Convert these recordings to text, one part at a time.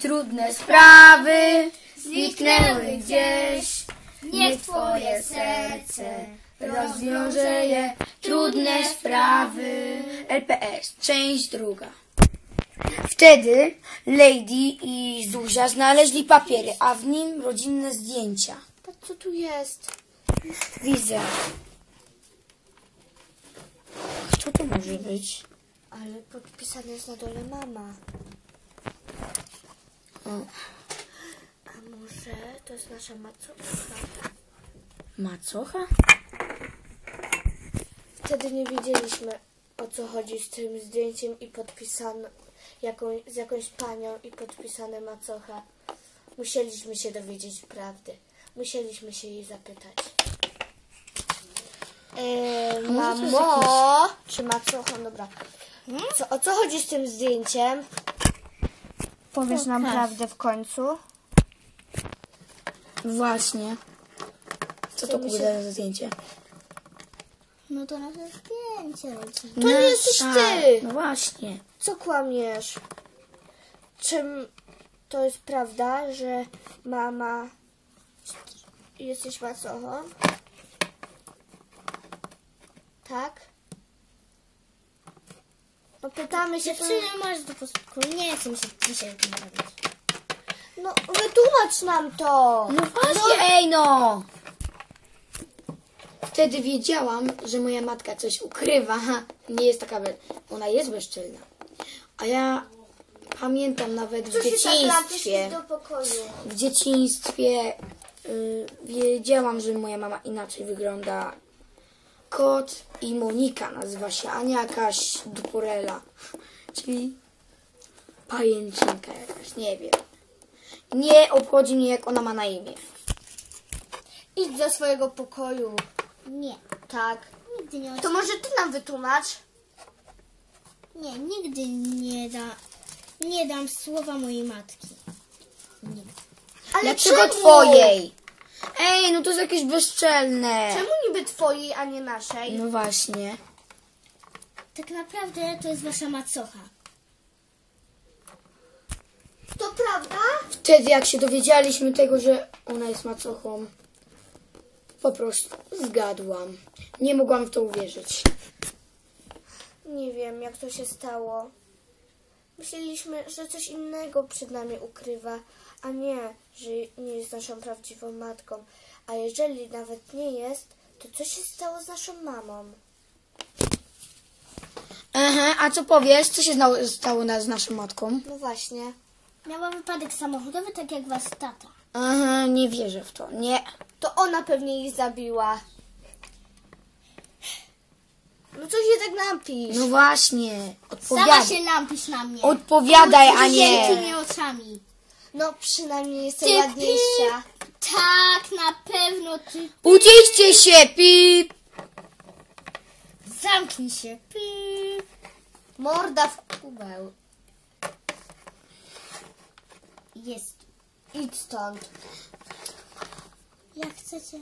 Trudne sprawy zniknęły gdzieś. Niech twoje serce rozwiąże je. Trudne sprawy. LPS, część druga. Wtedy Lady i Zuzia znaleźli papiery, a w nim rodzinne zdjęcia. Co tu jest? Widzę. Kto to może być? Ale podpisane jest na dole mama. A może to jest nasza macocha? macocha? Wtedy nie wiedzieliśmy o co chodzi z tym zdjęciem i podpisano jaką, z jakąś panią i podpisane macocha. Musieliśmy się dowiedzieć prawdy. Musieliśmy się jej zapytać. Eee, mamo, czy macochą, dobra. Co, o co chodzi z tym zdjęciem? Powiesz nam prawdę w końcu? Właśnie. Co to się- kurde za zdjęcie? No to nasze zdjęcie rodziny. To nie jesteś tak, ty! No właśnie. Co kłamiesz? Czym to jest prawda, że mama jesteś macochą? Tak? No pytamy się, Dziewczyny, masz do posłuchu. Nie chcę się dzisiaj tym mówić. no wytłumacz nam to! No właśnie, ej no! Wtedy wiedziałam, że moja matka coś ukrywa. Nie jest taka... Ona jest bezczelna. A ja pamiętam nawet w tak dzieciństwie... do pokoju? W dzieciństwie y, wiedziałam, że moja mama inaczej wygląda. Kot i Monika nazywa się, a nie jakaś duporela. Czyli pajęczynka jakaś, nie wiem. Nie obchodzi mnie, jak ona ma na imię. Idź do swojego pokoju. Nie. Tak. Nigdy nie To może ty nam wytłumacz? Nie, nigdy nie da, nie dam słowa mojej matki. Nigdy. Ale Dlaczego czemu? twojej? Ej, no to jest jakieś bezczelne. Czemu niby twojej, a nie naszej? No właśnie. Tak naprawdę to jest wasza macocha. To prawda? Wtedy jak się dowiedzieliśmy tego, że ona jest macochą, po prostu zgadłam. Nie mogłam w to uwierzyć. Nie wiem, jak to się stało. Myśleliśmy, że coś innego przed nami ukrywa, a nie, że nie jest naszą prawdziwą matką. A jeżeli nawet nie jest, to co się stało z naszą mamą? Aha, a co powiesz? Co się stało z naszą matką? No właśnie. Miała wypadek samochodowy, tak jak was tata. Aha, nie wierzę w to. Nie. To ona pewnie ich zabiła. No co się tak napisz? No właśnie. Sama Odpowiadaj. się lampisz na mnie. Odpowiadaj, a nie. Wielkimi oczami. No przynajmniej jest Ty ładniejsza. Tak, na pewno ty. Uciszcie się, pip. Zamknij się. Pip. Morda w kubeł. Jest. Idź stąd. Jak chcecie.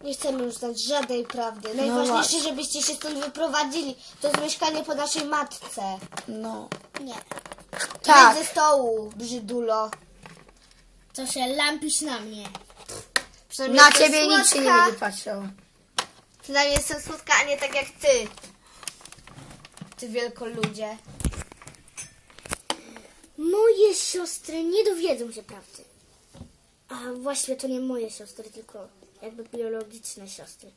Nie chcemy już znać żadnej prawdy. Najważniejsze, właśnie. żebyście się stąd wyprowadzili. To jest mieszkanie po naszej matce. No. Nie. Tak. Wejdź ze stołu, brzydulo. To się lampisz na mnie. Przynajmniej Na jestem ciebie nic się nie słodka. będzie patrzyło. Przynajmniej jestem słodka, a nie tak jak ty. Ty wielkoludzie. Moje siostry nie dowiedzą się prawdy. A właściwie to nie moje siostry, tylko jakby biologiczne siostry.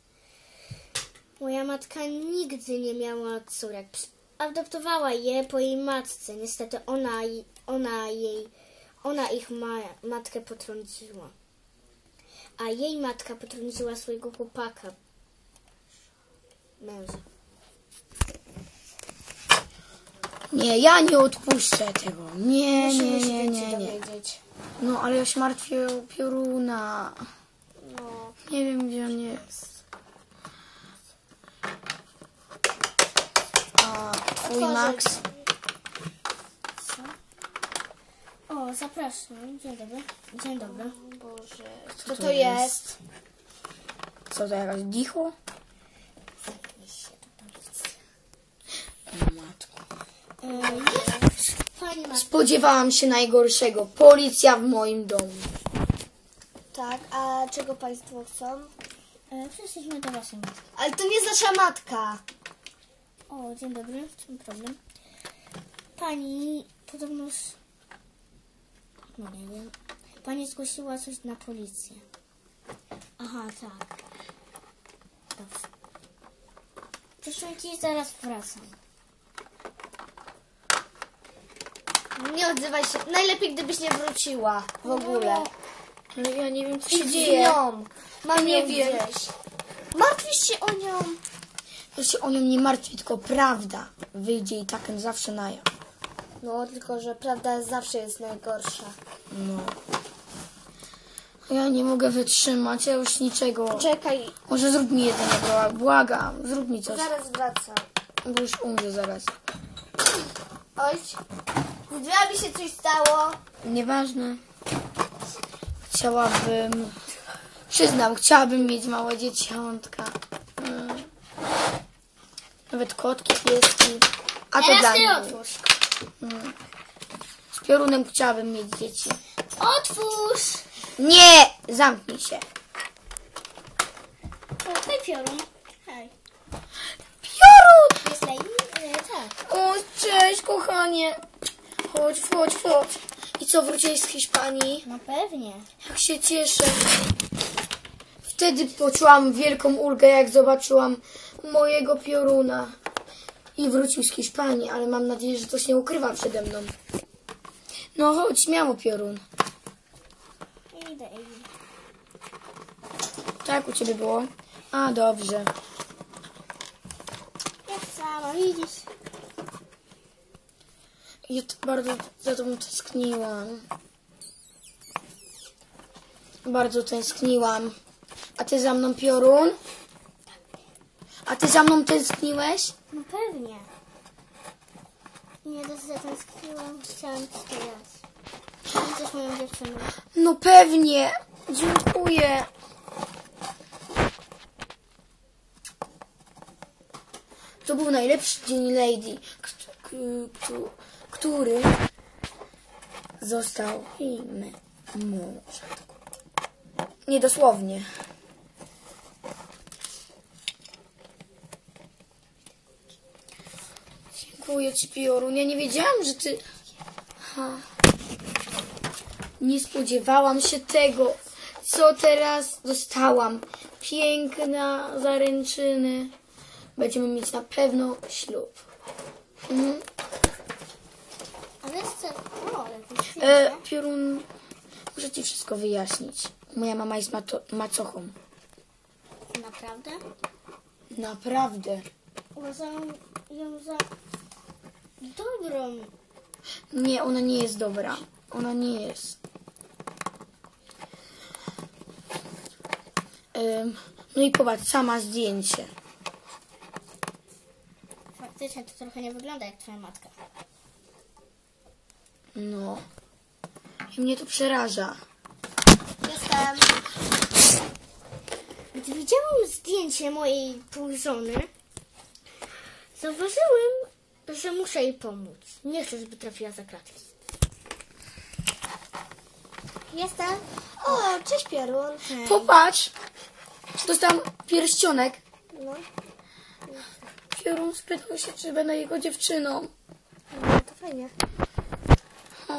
Moja matka nigdy nie miała córek. Adoptowała je po jej matce. Niestety ona, ona jej, ona ich ma, matkę potrąciła. A jej matka potrąciła swojego chłopaka. Męża. Nie, ja nie odpuszczę tego. Nie, nie, nie, nie, nie. No, ale ja się martwię o pioruna. No. Nie wiem, gdzie on jest. A twój. Max? O, zapraszam. Dzień dobry. Dzień dobry. Boże. Co to to jest? jest? Co to jakaś matko. E. Spodziewałam się najgorszego. Policja w moim domu. Tak, a czego państwo chcą? E, przyszliśmy do waszej matki. Ale to nie jest nasza matka. O, dzień dobry, w czym problem? Pani podobnoż... No nie wiem. Pani zgłosiła coś na policję. Aha, tak. Dobrze. Przyszłki zaraz wracam. Nie odzywaj się. Najlepiej, gdybyś nie wróciła w ogóle. Ale ja nie wiem, co Idź się z dzieje. nią. Mam Nie ją wiem. gdzieś. Martwisz się o nią. Ja się o nią nie martwię, tylko prawda wyjdzie i tak zawsze na jaw. No, tylko że prawda zawsze jest najgorsza. No. Ja nie mogę wytrzymać, ja już niczego. Czekaj, Może zrób mi jedzenie, bro- błagam, zrób mi coś. zaraz wracam. Bo już umrze zaraz. Oj, z drzwiami się coś stało. Nieważne. Chciałabym. Przyznam, chciałabym mieć małe dzieciątka. Mm. Nawet kotki, pieski. A to dla Teraz ty mnie. otwórz. Z piorunem chciałabym mieć dzieci. Otwórz! Nie! Zamknij się. Hej piorun. Hej. Piorun! Jest? E, tak. O, cześć, kochanie. Chodź, chodź, chodź. I co, wróciłeś z Hiszpanii? No pewnie. Jak się cieszę. Wtedy poczułam wielką ulgę, jak zobaczyłam mojego pioruna. I wrócił z Hiszpanii, ale mam nadzieję, że coś nie ukrywa przede mną. No chodź, śmiało piorun. Idę, idę. Tak u ciebie było? A, dobrze. Jak sama, widzisz? Ja bardzo za tobą tęskniłam. Bardzo tęskniłam. A ty za mną, piorun? A ty za mną tęskniłeś? No pewnie. Nie dość zatęskniłam, chciałam ci to dać. Jesteś moją dziewczyną. No pewnie. Dziękuję. To był najlepszy dzień Lady, który został im mężem. Niedosłownie. Dziękuję ci, Piorun. Ja nie wiedziałam, że ty... Ha. Nie spodziewałam się tego, co teraz dostałam. Piękna zaręczyny. Będziemy mieć na pewno ślub. Mhm. Ale chcę... O, jakieś E. Piorun, muszę ci wszystko wyjaśnić. Moja mama jest mato- macochą. Naprawdę? Naprawdę. Uważam ją za dobrą. Nie, ona nie jest dobra. Ona nie jest. No i popatrz, sama zdjęcie. Faktycznie to trochę nie wygląda jak twoja matka. No. I mnie to przeraża. Jestem. Gdy widziałam zdjęcie mojej półżony, zauważyłem, że muszę jej pomóc. Nie chcę, żeby trafiła za kratki. Jestem. O, cześć Pierun. Popatrz! Dostałam pierścionek. No, Piorun spytał się, czy będę jego dziewczyną. no to fajnie. O,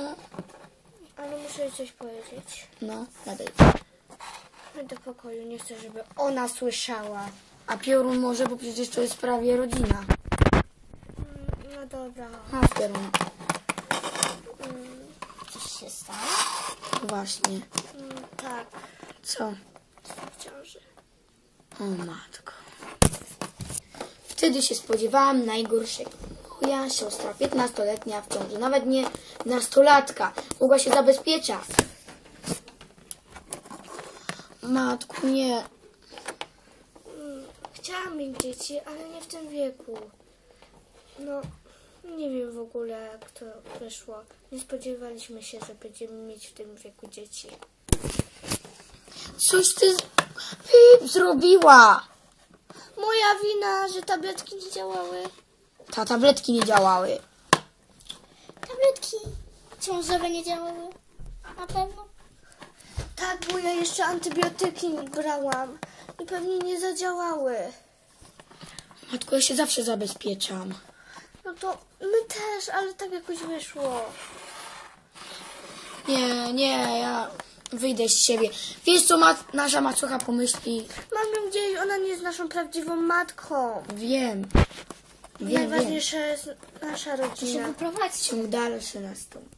Ale muszę jej coś powiedzieć. No. Chodź do pokoju, nie chcę, żeby ona słyszała. A Piorun może, bo przecież to jest prawie rodzina. Mm, dobra. Chodź, Piorun. Coś się stało? Właśnie. Mm, Tak, Co? w ciąży. O matko. Wtedy się spodziewałam najgorszego. Moja siostra, 15-letnia w ciąży, nawet nie nastolatka, mogła się zabezpieczać. Matku, nie. Chciałam mieć dzieci, ale nie w tym wieku. No, nie wiem w ogóle jak to wyszło. Nie spodziewaliśmy się, że będziemy mieć w tym wieku dzieci. Coś ty Pip zrobiła. Moja wina, że tabletki nie działały. Ta tabletki nie działały. Tabletki ciążowe nie działały. Na pewno. Tak, bo ja jeszcze antybiotyki brałam i pewnie nie zadziałały. Matko, ja się zawsze zabezpieczam. No to my też, ale tak jakoś wyszło. Nie, nie, ja wyjdę z siebie. Wiesz, co ma, nasza macocha pomyśli? Mam ją gdzieś, ona nie jest naszą prawdziwą matką. Wiem. Wiem. Najważniejsza jest nasza rodzina. wyprowadzić. Ciąg dalszy nastąpi.